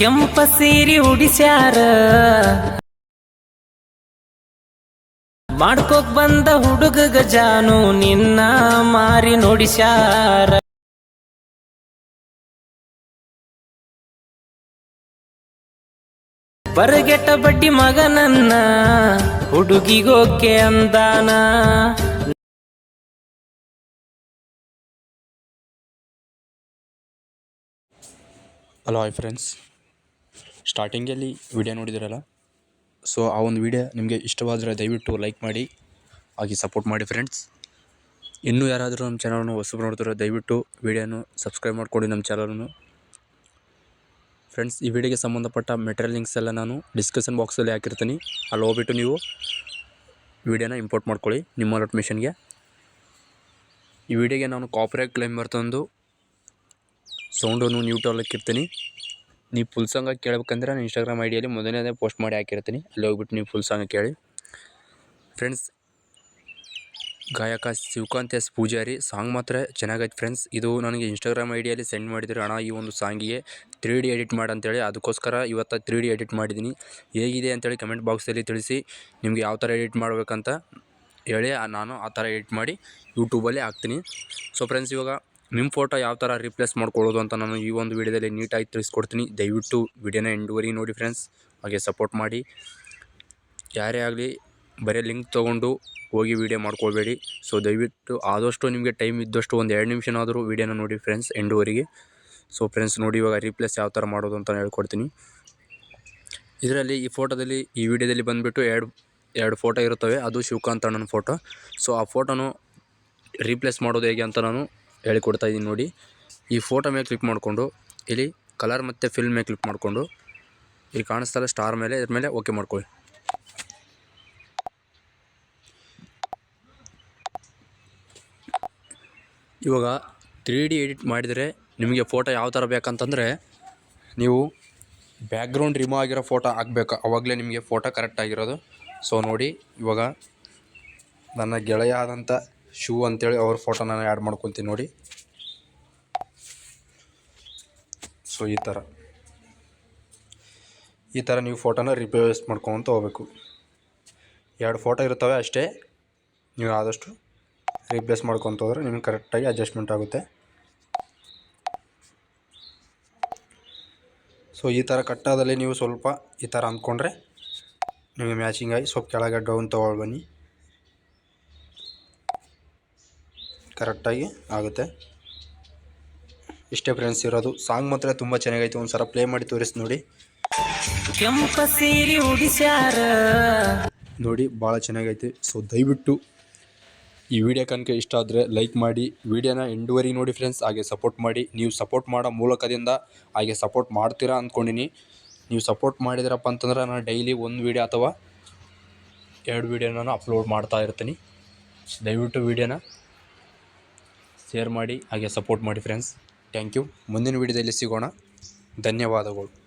ಕೆಂಪ ಸೀರಿ ಉಡಿಸ್ಯಾರ. ಮಾಡ್ಕೋಕ್ ಬಂದ ಹುಡುಗ ಗಜಾನು ನಿನ್ನ ಮಾರಿ ನೋಡಿಸ್ಯಾರ. ಬರಗೆಟ್ಟ ಬಡ್ಡಿ ಮಗನನ್ನ ಹುಡುಗಿಗೋಕೆ ಅಂದಾನ. ಹಲೋ ಹಾಯ್ ಫ್ರೆಂಡ್ಸ್ ಸ್ಟಾರ್ಟಿಂಗಲ್ಲಿ ವಿಡಿಯೋ ನೋಡಿದಿರಲ್ಲ? ಸೊ ಆ ಒಂದು ವಿಡಿಯೋ ನಿಮಗೆ ಇಷ್ಟವಾದರೆ ದಯವಿಟ್ಟು ಲೈಕ್ ಮಾಡಿ, ಹಾಗೆ ಸಪೋರ್ಟ್ ಮಾಡಿ ಫ್ರೆಂಡ್ಸ್ ಇನ್ನೂ ಯಾರಾದರೂ ನಮ್ಮ ಚಾನಲನ್ನು ಹೊಸಬ್ರು ನೋಡ್ತಾರೆ, ದಯವಿಟ್ಟು ವಿಡಿಯೋನು ಸಬ್ಸ್ಕ್ರೈಬ್ ಮಾಡಿಕೊಡಿ ನಮ್ಮ ಚಾನಲನ್ನು ಫ್ರೆಂಡ್ಸ್ ಈ ವಿಡಿಯೋಗೆ ಸಂಬಂಧಪಟ್ಟ ಮೆಟೀರಿಯಲ್ ಲಿಂಕ್ಸ್ ಎಲ್ಲ ನಾನು ಡಿಸ್ಕ್ರಿಪ್ಷನ್ ಬಾಕ್ಸಲ್ಲಿ ಹಾಕಿರ್ತೀನಿ. ಅಲ್ಲಿ ಹೋಗ್ಬಿಟ್ಟು ನೀವು ವಿಡಿಯೋನ ಇಂಪೋರ್ಟ್ ಮಾಡ್ಕೊಳ್ಳಿ ನಿಮ್ಮ ಅಲರ್ಟ್ ಮಿಷನ್ಗೆ ಈ ವಿಡಿಯೋಗೆ ನಾನು ಕಾಪ್ರೇಟ್ ಕ್ಲೈಮ್ ಬರ್ತಂದು ಸೌಂಡನ್ನು ನ್ಯೂಟ್ರಲ್ ಹಾಕಿರ್ತೀನಿ. ನೀವು ಫುಲ್ ಸಾಂಗ್ ಕೇಳಬೇಕಂದ್ರೆ ನಾನು ಇನ್ಸ್ಟಾಗ್ರಾಮ್ ಐ ಡಿಯಲ್ಲಿ ಮೊದಲನೇದೇ ಪೋಸ್ಟ್ ಮಾಡಿ ಹಾಕಿರ್ತೀನಿ. ಅಲ್ಲಿ ಹೋಗ್ಬಿಟ್ಟು ನೀವು ಫುಲ್ ಸಾಂಗ್ ಕೇಳಿ. ಫ್ರೆಂಡ್ಸ್ ಗಾಯಕ ಶಿವಕಾಂತ್ ಎಸ್ ಪೂಜಾರಿ ಸಾಂಗ್ ಮಾತ್ರ ಚೆನ್ನಾಗೈತೆ ಫ್ರೆಂಡ್ಸ್ ಇದು ನನಗೆ ಇನ್ಸ್ಟಾಗ್ರಾಮ್ ಐ ಡಿಯಲ್ಲಿ ಸೆಂಡ್ ಮಾಡಿದ್ರು ಅಣ್ಣ ಈ ಒಂದು ಸಾಂಗಿಗೆ ತ್ರೀ ಡಿ ಎಡಿಟ್ ಮಾಡಿ ಅಂತೇಳಿ. ಅದಕ್ಕೋಸ್ಕರ ಇವತ್ತು ತ್ರೀ ಡಿ ಎಡಿಟ್ ಮಾಡಿದ್ದೀನಿ. ಹೇಗಿದೆ ಅಂತೇಳಿ ಕಮೆಂಟ್ ಬಾಕ್ಸಲ್ಲಿ ತಿಳಿಸಿ. ನಿಮಗೆ ಯಾವ ಥರ ಎಡಿಟ್ ಮಾಡಬೇಕಂತ ಹೇಳಿ ನಾನು ಆ ಥರ ಎಡಿಟ್ ಮಾಡಿ ಯೂಟ್ಯೂಬಲ್ಲಿ ಹಾಕ್ತೀನಿ. ಸೊ ಫ್ರೆಂಡ್ಸ್ ಇವಾಗ ನಿಮ್ಮ ಫೋಟೋ ಯಾವ ಥರ ರಿಪ್ಲೇಸ್ ಮಾಡ್ಕೊಳ್ಳೋದು ಅಂತ ನಾನು ಈ ಒಂದು ವಿಡಿಯೋದಲ್ಲಿ ನೀಟಾಗಿ ತಿಳಿಸ್ಕೊಡ್ತೀನಿ. ದಯವಿಟ್ಟು ವಿಡಿಯೋನ ಎಂಡುವರೆಗೆ ನೋಡಿ ಫ್ರೆಂಡ್ಸ್ ಹಾಗೆ ಸಪೋರ್ಟ್ ಮಾಡಿ. ಯಾರೇ ಆಗಲಿ, ಬರೀ ಲಿಂಕ್ ತೊಗೊಂಡು ಹೋಗಿ ವೀಡಿಯೋ ಮಾಡ್ಕೊಳ್ಬೇಡಿ. ಸೊ ದಯವಿಟ್ಟು ಆದಷ್ಟು ನಿಮಗೆ ಟೈಮ್ ಇದ್ದಷ್ಟು ಒಂದು ಎರಡು ನಿಮಿಷನಾದರೂ ವೀಡಿಯೋನ ನೋಡಿ ಫ್ರೆಂಡ್ಸ್ ಎಂಡುವರೆಗೆ. ಸೊ ಫ್ರೆಂಡ್ಸ್ ನೋಡಿ ಇವಾಗ ರೀಪ್ಲೇಸ್ ಯಾವ ಥರ ಮಾಡೋದು ಅಂತ ಹೇಳ್ಕೊಡ್ತೀನಿ. ಇದರಲ್ಲಿ ಈ ಫೋಟೋದಲ್ಲಿ ಈ ವಿಡಿಯೋದಲ್ಲಿ ಬಂದುಬಿಟ್ಟು ಎರಡು ಎರಡು ಫೋಟೋ ಇರುತ್ತವೆ. ಅದು ಶಿವಕಾಂತ್ ಅಣ್ಣನ ಫೋಟೋ ಸೊ ಆ ಫೋಟೋನು ರೀಪ್ಲೇಸ್ ಮಾಡೋದು ಹೇಗೆ ಅಂತ ನಾನು ಹೇಳಿಕೊಡ್ತಾ ಇದ್ದೀನಿ ನೋಡಿ. ಈ ಫೋಟೋ ಮೇಲೆ ಕ್ಲಿಕ್ ಮಾಡಿಕೊಂಡು, ಇಲ್ಲಿ ಕಲರ್ ಮತ್ತು ಫಿಲ್ಮ್ ಮೇಲೆ ಕ್ಲಿಕ್ ಮಾಡಿಕೊಂಡು, ಇಲ್ಲಿ ಕಾಣಿಸ್ತಲ್ಲ ಸ್ಟಾರ್ ಮೇಲೆ, ಇದ್ರ ಮೇಲೆ ಓಕೆ ಮಾಡ್ಕೊಳ್ಳಿ. ಇವಾಗ ತ್ರೀ ಡಿ ಎಡಿಟ್ ಮಾಡಿದರೆ ನಿಮಗೆ ಫೋಟೋ ಯಾವ ಥರ ಬೇಕಂತಂದರೆ, ನೀವು ಬ್ಯಾಕ್ಗ್ರೌಂಡ್ ರಿಮೂವ್ ಆಗಿರೋ ಫೋಟೋ ಹಾಕ್ಬೇಕು. ಅವಾಗಲೇ ನಿಮಗೆ ಫೋಟೋ ಕರೆಕ್ಟ್ ಆಗಿರೋದು. ಸೊ ನೋಡಿ, ಇವಾಗ ನನ್ನ ಗೆಳೆಯ ಆದಂಥ ಶೂ ಅಂತೇಳಿ ಅವ್ರ ಫೋಟೋ ನಾನು ಆ್ಯಡ್ ಮಾಡ್ಕೊತೀನಿ ನೋಡಿ. ಸೊ ಈ ಥರ ಈ ಥರ ನೀವು ಫೋಟೋನ ರಿಪ್ಲೇಸ್ ಮಾಡ್ಕೊತ ಹೋಗ್ಬೇಕು. ಎರಡು ಫೋಟೋ ಇರ್ತವೆ ಅಷ್ಟೇ. ನೀವು ಆದಷ್ಟು ರಿಪ್ಲೇಸ್ ಮಾಡ್ಕೊತ ಹೋದ್ರೆ ನಿಮ್ಗೆ ಕರೆಕ್ಟಾಗಿ ಅಡ್ಜಸ್ಟ್ಮೆಂಟ್ ಆಗುತ್ತೆ. ಸೊ ಈ ಥರ ಕಟ್ಟಾದಲ್ಲಿ ನೀವು ಸ್ವಲ್ಪ ಈ ಥರ ಅಂದ್ಕೊಂಡ್ರೆ ನಿಮಗೆ ಮ್ಯಾಚಿಂಗ್ ಆಗಿ ಸ್ವಲ್ಪ ಕೆಳಗೆ ಡೌನ್ ತೊಗೊಳ್ ಕರೆಕ್ಟಾಗಿ ಆಗುತ್ತೆ. ಇಷ್ಟೇ ಫ್ರೆಂಡ್ಸ್ ಇರೋದು. ಸಾಂಗ್ ಮಾತ್ರ ತುಂಬ ಚೆನ್ನಾಗೈತೆ. ಒಂದು ಸಲ ಪ್ಲೇ ಮಾಡಿ ತೋರಿಸಿ ನೋಡಿ. ಕೆಂಪ ಸೀರೆ ಉಡಿಸ್ಯಾರ. ನೋಡಿ ಭಾಳ ಚೆನ್ನಾಗೈತೆ. ಸೊ ದಯವಿಟ್ಟು ಈ ವಿಡಿಯೋ ಕನಕ ಇಷ್ಟ ಆದರೆ ಲೈಕ್ ಮಾಡಿ. ವಿಡಿಯೋನ ಎಂಡುವರೆಗೆ ನೋಡಿ ಫ್ರೆಂಡ್ಸ್ ಹಾಗೆ ಸಪೋರ್ಟ್ ಮಾಡಿ. ನೀವು ಸಪೋರ್ಟ್ ಮಾಡೋ ಮೂಲಕದಿಂದ ಹಾಗೆ ಸಪೋರ್ಟ್ ಮಾಡ್ತೀರಾ ಅಂದ್ಕೊಂಡಿನಿ ನೀವು ಸಪೋರ್ಟ್ ಮಾಡಿದ್ರಪ್ಪ ಅಂತಂದ್ರೆ ನಾನು ಡೈಲಿ ಒಂದು ವೀಡಿಯೋ ಅಥವಾ ಎರಡು ವಿಡಿಯೋನ ನಾನು ಅಪ್ಲೋಡ್ ಮಾಡ್ತಾ ಇರ್ತೀನಿ. ದಯವಿಟ್ಟು ವಿಡಿಯೋನ ಶೇರ್ ಮಾಡಿ ಹಾಗೆ ಸಪೋರ್ಟ್ ಮಾಡಿ ಫ್ರೆಂಡ್ಸ್ ಥ್ಯಾಂಕ್ ಯು ಮುಂದಿನ ವೀಡಿಯೋದಲ್ಲಿ ಸಿಗೋಣ. ಧನ್ಯವಾದಗಳು.